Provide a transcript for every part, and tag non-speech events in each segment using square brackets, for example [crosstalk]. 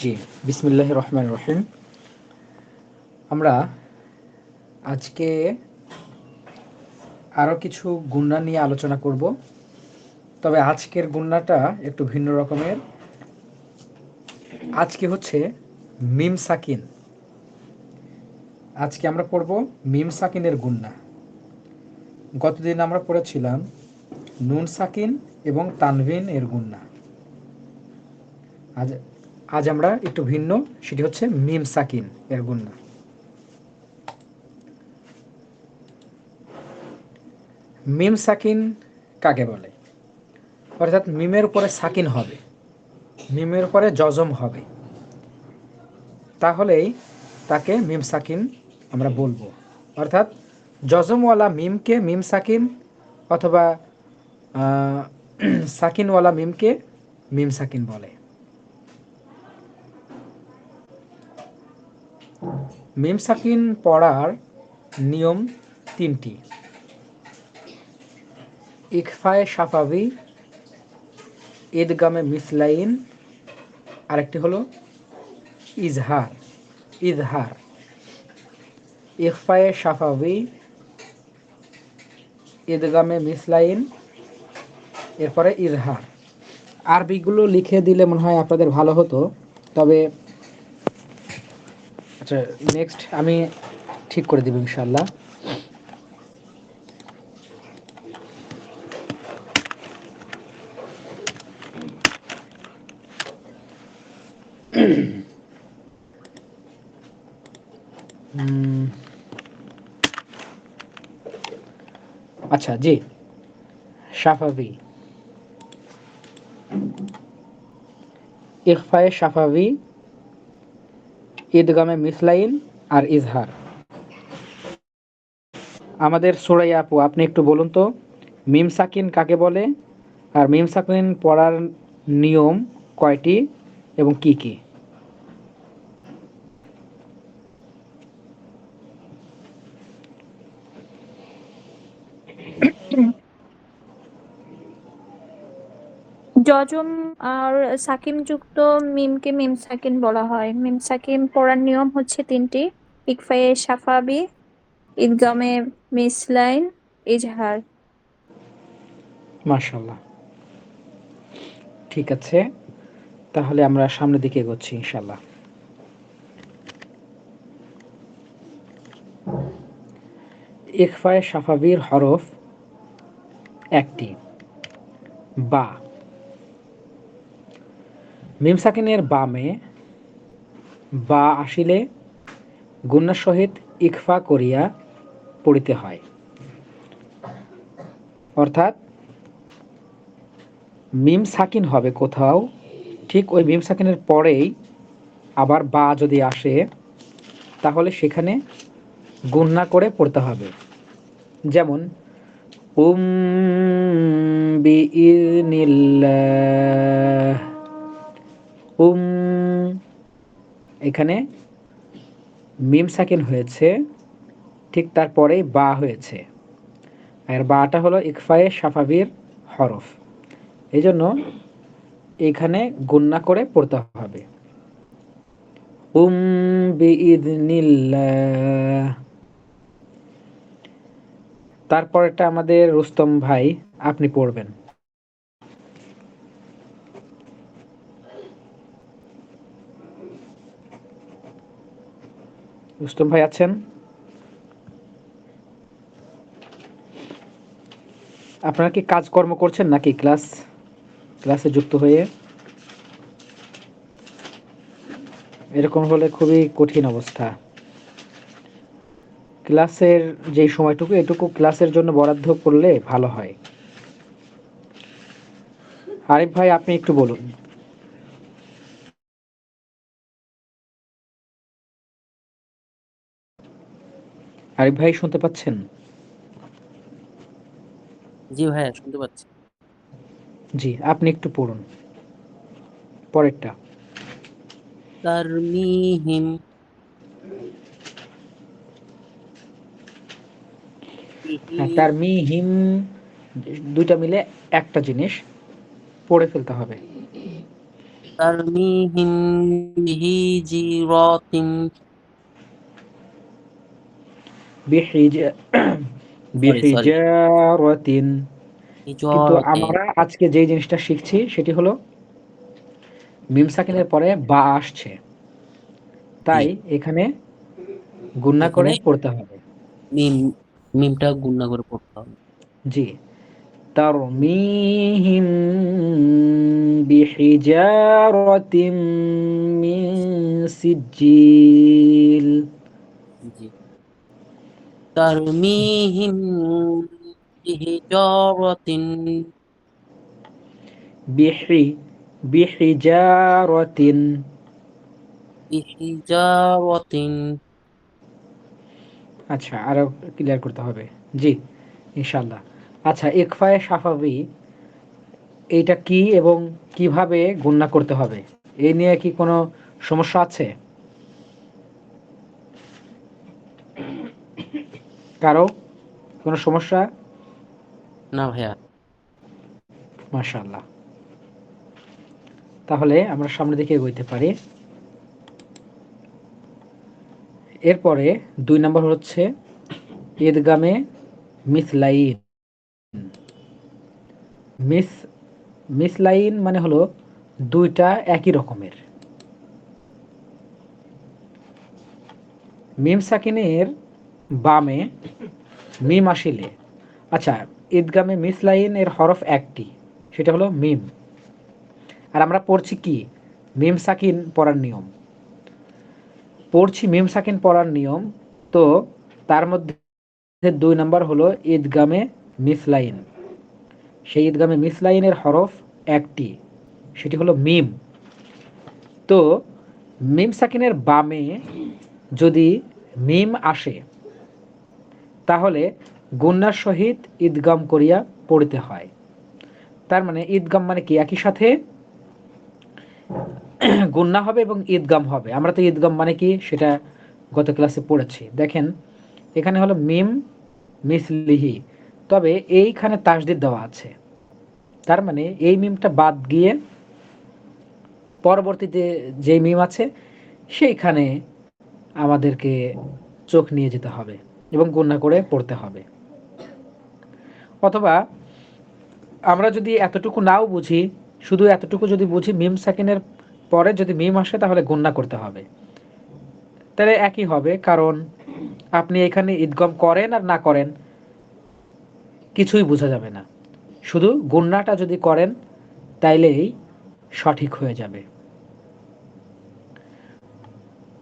জি বিসমিল্লাহ রহমান রহিম। আমরা আজকে আরও কিছু গুন্না নিয়ে আলোচনা করব। তবে আজকের গুন্নাটা একটু ভিন্ন রকমের। আজকে হচ্ছে মিম সাকিন। আজকে আমরা পড়ব মিম সাকিনের গুন্না। গতদিন আমরা পড়েছিলাম নুন সাকিন এবং তানভিন এর গুন্না। আজ আজ আমরা একটু ভিন্ন, সেটি হচ্ছে মিম সাকিন, এর গুন্না মিম সাকিন কাকে বলে? অর্থাৎ মিমের উপরে সাকিন হবে, মিমের উপরে জজম হবে। তাহলেই তাকে মিম সাকিন আমরা বলব। অর্থাৎ জজমওয়ালা মিমকে মিম সাকিন অথবা [clears throat] সাকিনওয়ালা মিমকে মিম সাকিন বলে। মিম সাকিন পড়ার নিয়ম তিনটি। ইকফায়ে সাফাবি ঈদগামে মিসলাইন, আরেকটি হলো ইজহার ইজহার। ইকফায়ে সাফাবি ঈদগামে মিসলাইন, এরপরে ইজহার। আরবিগুলো লিখে দিলে মনে হয় আপনাদের ভালো হতো, তবে আচ্ছা নেক্সট আমি ঠিক করে দেব ইনশাল্লাহ আচ্ছা জি। সাফাবি ইকফায়ে সাফাবি ঈদগামে মিসলাইন আর ইজহার। আমাদের সোরাই আপু, আপনি একটু বলুন তো, মিম সাকিন কাকে বলে? আর মিম সাকিন পড়ার নিয়ম কয়টি এবং কি কি? যজম আর সাকিম যুক্ত মিমকে মিম সাকিন বলা হয়। মিম সাকিম পড়ার নিয়ম হচ্ছে তিনটি, ইকফায়ে সাফাবি ঈদগামে মিসলাইন, ইজহার। মাশাল্লাহ ঠিক আছে, তাহলে আমরা সামনের দিকে এগোচ্ছি ইনশাল্লাহ ইকফায়ে সাফাবির হরফ একটি। বা। মিম সাকিনের বামে বা আসিলে গুন্নার সহিত ইকফা করিয়া পড়িতে হয়। অর্থাৎ মিম সাকিন হবে কোথাও, ঠিক ওই মিম সাকিনের পরেই আবার বা যদি আসে, তাহলে সেখানে গুন্না করে পড়তে হবে। যেমন, উম বি উম এখানে মিম সাকিন হয়েছে, ঠিক তারপরেই বা হয়েছে। আর বাটা হলো ইকফায়ে সাফাবির হরফ। এই জন্য এখানে গুন্না করে পড়তে হবে। উম তারপরটা আমাদের রুস্তম ভাই, আপনি পড়বেন। রুস্তম ভাই আছেন? আপনারা কি কাজকর্ম করছেন নাকি ক্লাস, ক্লাসে যুক্ত হয়ে? এরকম হলে খুবই কঠিন অবস্থা। ক্লাসের যে সময়টুকু, এটুকু ক্লাসের জন্য বরাদ্দ করলে ভালো হয়। আরিফ ভাই, আপনি একটু বলুন। আরিফ ভাই শুনতে পাচ্ছেন? জি ভাইয়া শুনতে পাচ্ছি। জি আপনি একটু পড়ুন। পরেরটা। তারমিহিম। হ্যাঁ, তারমিহিম দুইটা মিলে একটা জিনিস পড়ে ফেলতে হবে। তারমিহিম বিহি জিরাতিন। [coughs] বিহিজারাতিন কিন্তু حجارة আমরা আজকে যে জিনিসটা শিখছি সেটি হলো মিম সাকিনের পরে বা আসছে তাই এখানে গুণনা করে এখানে- পড়তে হবে মিম মিমটা গুণনা করে পড়তে হবে জি তারমিহিম বিহিজারাতিন মিন সিজিল জি ترميهم بحجارة বিহি বিহিজারাতিন بحجارة আচ্ছা আরো ক্লিয়ার করতে হবে জি ইনশাল্লাহ আচ্ছা ইকফায়ে সাফাবি এইটা কি এবং কিভাবে গণনা করতে হবে এই নিয়ে কি কোনো সমস্যা আছে কারও কোনো সমস্যা? না ভাইয়া। মাশাআল্লাহ। তাহলে আমরা সামনের দিকে এগোইতে পারি। এরপরে দুই নম্বর হচ্ছে ঈদগামে মিসলাইন। মিস মিসলাইন মানে হলো দুইটা একই রকমের। মিম সাকিনের বামে, মিম আসিলে। আচ্ছা ঈদগামে মিসলাইন এর হরফ একটি, সেটা হলো মিম। আর আমরা পড়ছি কি? মিম সাকিন পড়ার নিয়ম। পড়ছি মিম সাকিন পড়ার নিয়ম, তো তার মধ্যে দুই নাম্বার হলো ঈদগামে মিসলাইন সেই ঈদগামে মিসলাইনের হরফ একটি, সেটি হলো মিম। তো মিম সাকিনের বামে যদি মিম আসে তাহলে গুন্নার সহিত ঈদগাম করিয়া পড়িতে হয়। তার মানে ঈদগাম মানে কি? একই সাথে গুন্না হবে এবং ঈদগাম হবে। আমরা তো ঈদগাম মানে কি? সেটা গত ক্লাসে পড়েছি। দেখেন, এখানে হলো মিম মিসলিহি। তবে এইখানে তাসদিদ দেওয়া আছে। তার মানে এই মিমটা বাদ গিয়ে পরবর্তীতে যে মিম আছে, সেইখানে আমাদেরকে চোখ নিয়ে যেতে হবে। এবং গুন্না করে পড়তে হবে। অথবা আমরা যদি এতটুকু নাও বুঝি, শুধু এতটুকু যদি বুঝি মিম সাকিনের পরে যদি মিম আসে তাহলে গুন্না করতে হবে। তাহলে একই হবে, কারণ আপনি এখানে ঈদগম করেন আর না করেন কিছুই বোঝা যাবে না। শুধু গুন্নাটা যদি করেন তাইলেই সঠিক হয়ে যাবে।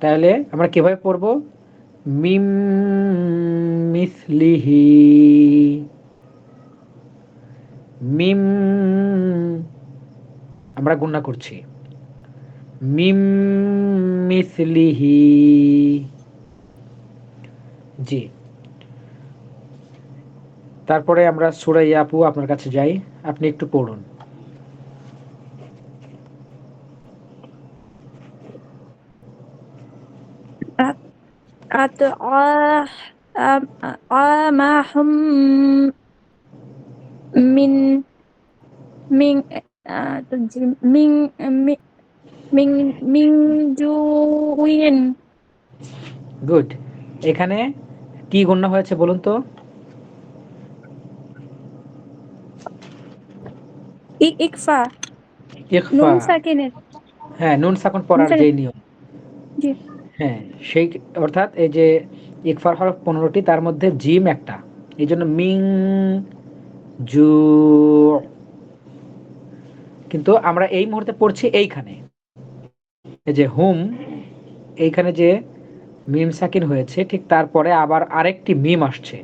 তাহলে আমরা কীভাবে পড়ব? মিম মিসলিহি। মিম, আমরা গুণনা করছি। মিম মিসলিহি। জি। তারপরে আমরা সুরাই আপু আপনার কাছে যাই। আপনি একটু পড়ুন। أطعامهم من من آه، من من من من جوع গুড এখানে কি গণ্য হয়েছে বলুন তো ই- ইকফা ইখফা নুন সাকিনের হ্যাঁ নুন সাকুন পড়ার নুন যে সাকিন। নিয়ম জি হ্যাঁ সেই অর্থাৎ এই যে ইকফার হরফ পনেরোটি তার মধ্যে জিম একটা। এই জন্য মিং জু কিন্তু আমরা এই মুহূর্তে পড়ছি এইখানে। এই যে হুম এইখানে যে মিম সাকিন হয়েছে ঠিক তারপরে আবার আরেকটি মিম আসছে।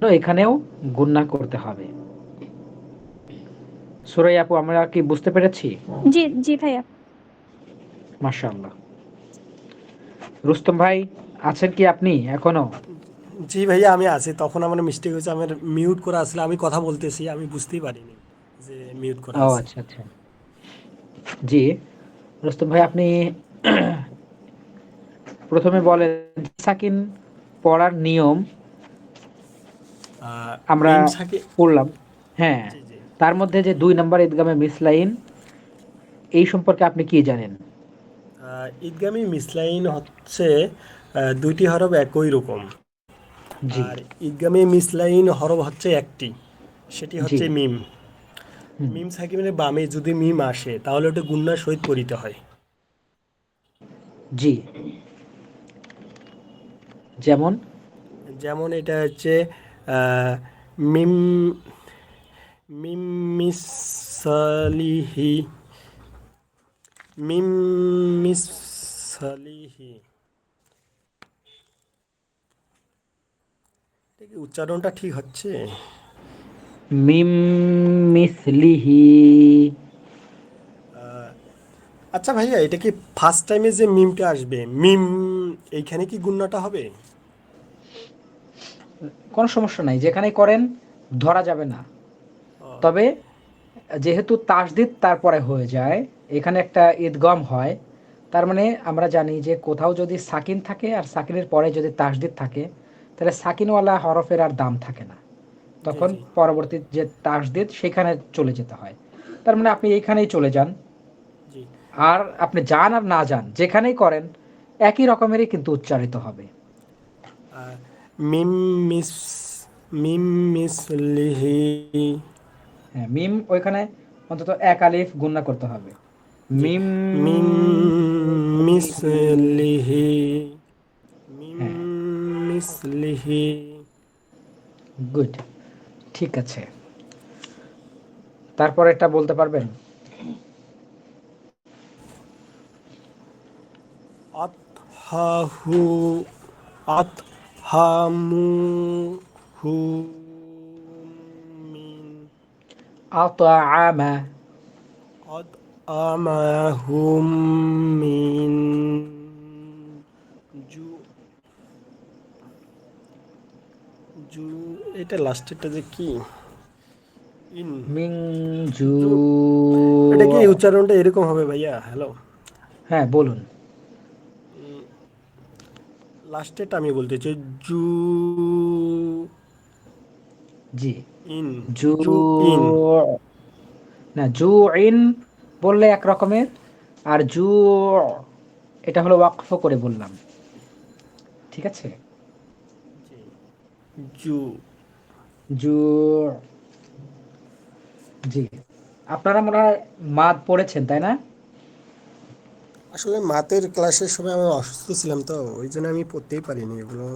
তো এখানেও গুন্না করতে হবে। সুরাই আপু আমরা কি বুঝতে পেরেছি? জি জি ভাইয়া। মাশাআল্লাহ। রুস্তম ভাই আছেন কি আপনি এখনও? জি ভাইয়া আমি আছি। তখন আমার মিস্টেক হয়েছে আমার মিউট করা আসলে আমি কথা বলতেছি আমি বুঝতেই পারিনি যে মিউট করা ও আচ্ছা আচ্ছা। জি রুস্তম ভাই আপনি [clears throat] প্রথমে বলেন সাকিন পড়ার নিয়ম আমরা পড়লাম। হ্যাঁ। তার মধ্যে যে দুই নম্বর ঈদগামে মিসলাইন এই সম্পর্কে আপনি কি জানেন? ঈদগামী মিসলাইন হচ্ছে দুইটি হরব একই রকম। আর ঈদগামী মিসলাইন হরব হচ্ছে একটি সেটি হচ্ছে। মিম। মিম সাকিমের বামে যদি মিম আসে তাহলে ওটা গুন্নার সহিত পড়িতে হয়। জি। যেমন? যেমন এটা হচ্ছে আহ, মিম মিম মিসালিহি উচ্চারণটা ঠিক হচ্ছে? আচ্ছা ভাইয়া এটা কি ফার্স্ট টাইমে যে মিমটা আসবে? মিম এইখানে কি গুন্নাটা হবে? কোনো সমস্যা নাই যেখানেই করেন ধরা যাবে না। তবে যেহেতু তাসদিদ তারপরে হয়ে যায় এখানে একটা ঈদগম হয়। তার মানে আমরা জানি যে কোথাও যদি সাকিন থাকে আর সাকিনের পরে যদি তাসদিদ থাকে তাহলে সাকিনওয়ালা হরফের আর দাম থাকে না। তখন। পরবর্তী যে তাসদিদ সেখানে চলে যেতে হয়। তার মানে আপনি এইখানেই চলে যান। আর আপনি যান আর না যান যেখানেই করেন একই রকমেরই কিন্তু উচ্চারিত হবে। মিম মিস মিম মিসলিহি হ্যাঁ মিম ওইখানে অন্তত এক আলিফ গুণনা করতে হবে। মিম মিম মিসলিহি মিম হ্যাঁ। মিসলিহি। গুড ঠিক আছে। তারপর এটা বলতে পারবেন? আতহাহু আতহামু হু মিন। আতাআমা। আতআমাহুম জু জু এটা লাস্টেরটা যে কি? ইন মিং জু এটা কি উচ্চারণটা এরকম হবে ভাইয়া? হ্যালো হ্যাঁ বলুন। লাস্টেরটা আমি বলতে চাই জু জি। In zoo in. না জু ইন বললে এক রকমের আর জু এটা হলো ওয়াকফ করে বললাম। ঠিক আছে? জু। জু জি। আপনারা মনে হয় মাদ পড়েছেন তাই না? আসলে মাতের ক্লাসের সময় আমি অসুস্থ ছিলাম তো ওই জন্য আমি পড়তেই পারিনি এগুলো।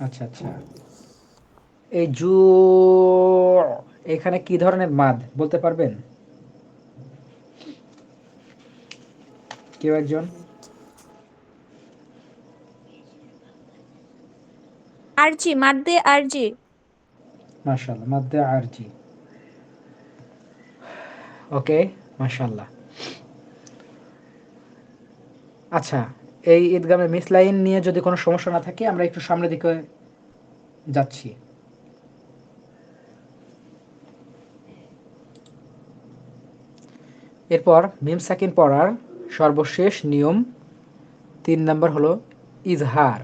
আচ্ছা আচ্ছা। এই জু এখানে কি ধরনের মাদ বলতে পারবেন? কেউ একজন? আরজি মাদ্দে আরজি। মাশাল্লাহ মাদ্দে আরজি। ওকে মাশাল্লাহ আচ্ছা এই ঈদগামে মিসলাইন নিয়ে যদি কোনো সমস্যা না থাকে আমরা একটু সামনের দিকে যাচ্ছি। এরপর মিম সাকিন পড়ার সর্বশেষ নিয়ম তিন নম্বর হলো ইজহার।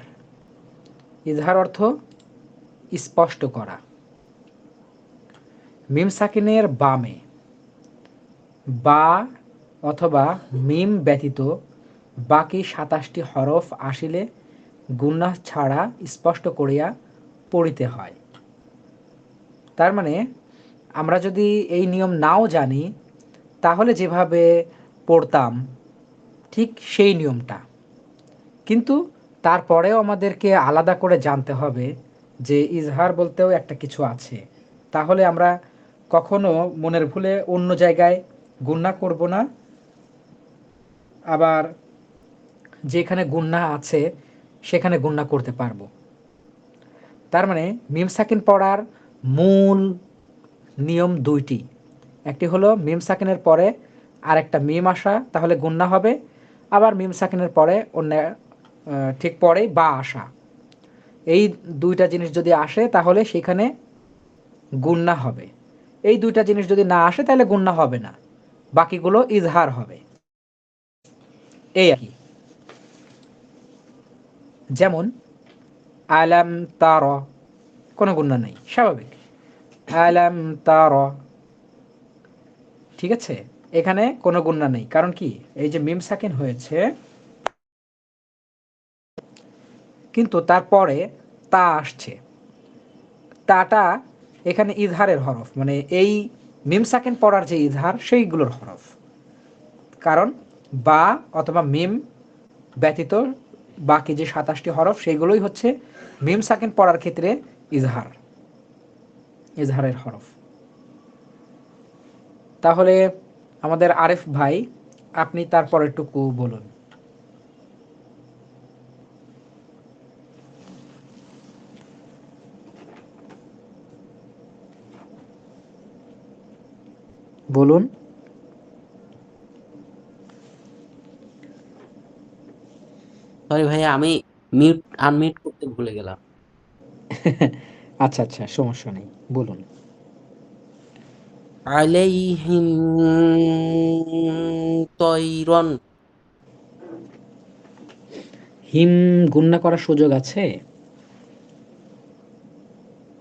ইজহার অর্থ স্পষ্ট করা। মিম সাকিনের বামে। বা অথবা মিম ব্যতীত বাকি সাতাশটি হরফ আসিলে গুন্নাহ ছাড়া স্পষ্ট করিয়া পড়িতে হয়। তার মানে আমরা যদি এই নিয়ম নাও জানি, তাহলে যেভাবে পড়তাম ঠিক সেই নিয়মটা। কিন্তু তারপরেও আমাদেরকে আলাদা করে জানতে হবে যে ইজহার বলতেও একটা কিছু আছে। তাহলে আমরা কখনো মনের ভুলে অন্য জায়গায় গুন্না করব না? আবার যেখানে গুন্না আছে, সেখানে গুন্না করতে পারব। তার মানে মিম সাকিন পড়ার মূল নিয়ম দুইটি। একটি হলো মিম সাকিনের পরে আর একটা মিম আসা, তাহলে গুন্না হবে। আবার মিম সাকিনের পরে অন্য ঠিক পরেই বা আসা এই দুইটা জিনিস যদি আসে, তাহলে সেখানে গুন্না হবে। এই দুইটা জিনিস যদি না আসে, তাহলে গুন্না হবে না। বাকিগুলো ইজহার হবে। এই আর কি। যেমন, আলাম তার, কোনো গুন্না নেই, স্বাভাবিক। আলাম তার, ঠিক আছে? এখানে কোনো গুণনা নেই। কারণ কি? এই যে মিম সাকিন হয়েছে, কিন্তু তারপরে তা আসছে। তাটা এখানে ইজহারের হরফ মানে এই মিম সাকিন পড়ার যে ইজহার, সেইগুলোর হরফ। কারণ বা অথবা মিম ব্যতীত বাকি যে সাতাশটি হরফ সেইগুলোই হচ্ছে মিম সাকিন পড়ার ক্ষেত্রে ইজহার, ইজহারের হরফ। তাহলে আমাদের আরেফ ভাই আপনি তারপরেরটুকু বলুন। বলুন। সরি ভাইয়া আমি মিউট আনমিউট করতে ভুলে গেলাম। [laughs] আচ্ছা আচ্ছা সমস্যা নেই বলুন। আলাইহিম তৈরন হিম গুণনা করার সুযোগ আছে?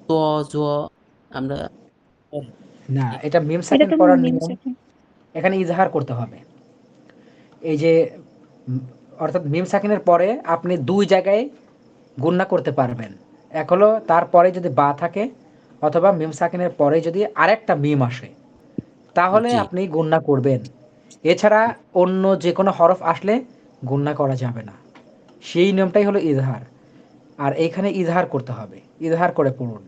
তজ আমরা না এটা মিম তো নিয়ম। এখানে ইজহার করতে হবে। এই যে অর্থাৎ মিম সাকিনের পরে আপনি দুই জায়গায় গুণনা করতে পারবেন। এক হলো তারপরে যদি বা থাকে অথবা মিম সাকিনের পরে যদি আরেকটা মিম আসে। তাহলে আপনি গুণনা করবেন। এছাড়া অন্য যে কোনো হরফ আসলে গুণনা করা যাবে না। সেই নিয়মটাই হলো ইজহার। আর এইখানে ইজহার করতে হবে। ইজহার করে পড়ুন।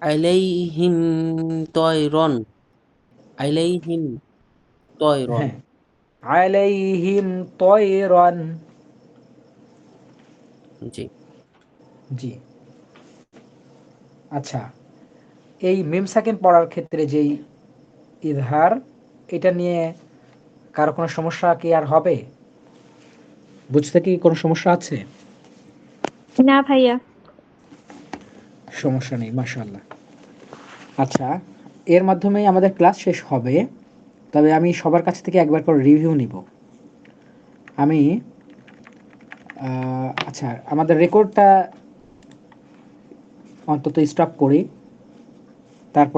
আলাইহিম তৈরন আলাইহিম তৈরন হ্যাঁ। আলাইহিম তয়রন। জি। জি। আচ্ছা। এই মিম সাকিন পড়ার ক্ষেত্রে যেই ইজহার এটা নিয়ে কারও কোনো সমস্যা কি আর হবে? বুঝতে কি কোনো সমস্যা আছে? না ভাইয়া। সমস্যা নেই মাশাআল্লাহ। আচ্ছা এর মাধ্যমেই আমাদের ক্লাস শেষ হবে তবে আমি সবার কাছ থেকে একবার করে রিভিউ নিব। আমি আচ্ছা আমাদের রেকর্ডটা অন্তত স্টপ করি। তারপর